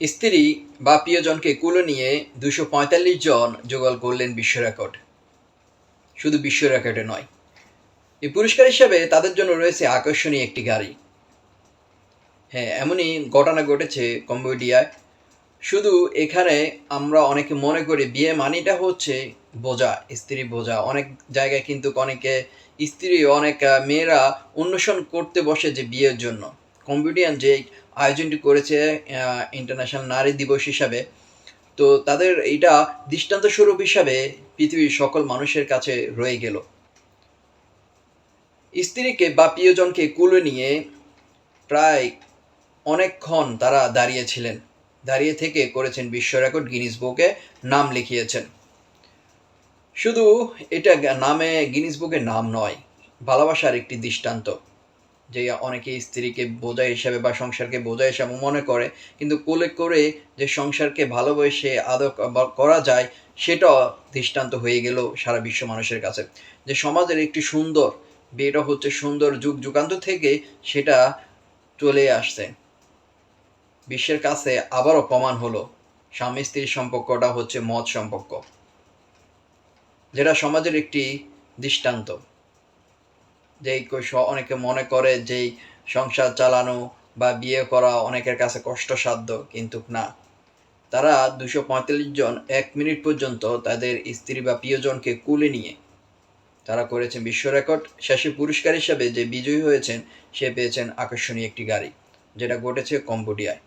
স্ত্রী বা প্রিয়জনকে কুলো নিয়ে দুশো পঁয়তাল্লিশ জন জোগাড় করলেন বিশ্ব রেকর্ড। শুধু বিশ্ব রেকর্ডে নয়, এই পুরস্কার হিসাবে তাদের জন্য রয়েছে আকর্ষণীয় একটি গাড়ি। হ্যাঁ এমনই ঘটনা ঘটেছে কম্বোডিয়ায়। শুধু এখানে আমরা অনেকে মনে করি বিয়ে মানিটা হচ্ছে বোঝা, স্ত্রী বোঝা। অনেক জায়গায় কিন্তু অনেকে স্ত্রী, অনেক মেয়েরা অন্বেষণ করতে বসে যে বিয়ের জন্য। কম্পিউটিয়ান যে আয়োজনটি করেছে ইন্টারন্যাশনাল নারী দিবস হিসাবে, তো তাদের এইটা দৃষ্টান্ত স্বরূপ হিসাবে পৃথিবীর সকল মানুষের কাছে রয়ে গেল। স্ত্রীকে বা প্রিয়জনকে কুলে নিয়ে প্রায় অনেকক্ষণ তারা দাঁড়িয়েছিলেন। দাঁড়িয়ে থেকে করেছেন বিশ্ব রেকর্ড, গিনিস বুকে নাম লিখিয়েছেন। শুধু এটা নামে গিনিস বুকে নাম নয়, ভালোবাসার একটি দৃষ্টান্ত। যে অনেকে স্ত্রীকে বোঝা হিসাবে বা সংসারকে বোঝা হিসাবে মনে করে, কিন্তু কোলে করে যে সংসারকে ভালোবেসে আদর করা যায় সেটাও দৃষ্টান্ত হয়ে গেল সারা বিশ্ব মানুষের কাছে। যে সমাজের একটি সুন্দর, বিয়েটা হচ্ছে সুন্দর যুগ যুগান্ত থেকে সেটা চলে আসছে। বিশ্বের কাছে আবারও প্রমাণ হলো, স্বামী স্ত্রীর সম্পর্কটা হচ্ছে মত সম্পর্ক, যেটা সমাজের একটি দৃষ্টান্ত। যেই অনেকে মনে করে যেই সংসার চালানো বা বিয়ে করা অনেকের কাছে কষ্টসাধ্য, কিন্তু না। তারা দুশো পঁয়তাল্লিশ জন এক মিনিট পর্যন্ত তাদের স্ত্রী বা প্রিয়জনকে কুলে নিয়ে, তারা করেছেন বিশ্ব রেকর্ড। শেষে পুরস্কার হিসাবে যে বিজয়ী হয়েছেন, সে পেয়েছেন আকর্ষণীয় একটি গাড়ি, যেটা ঘটেছে কম্বোডিয়ায়।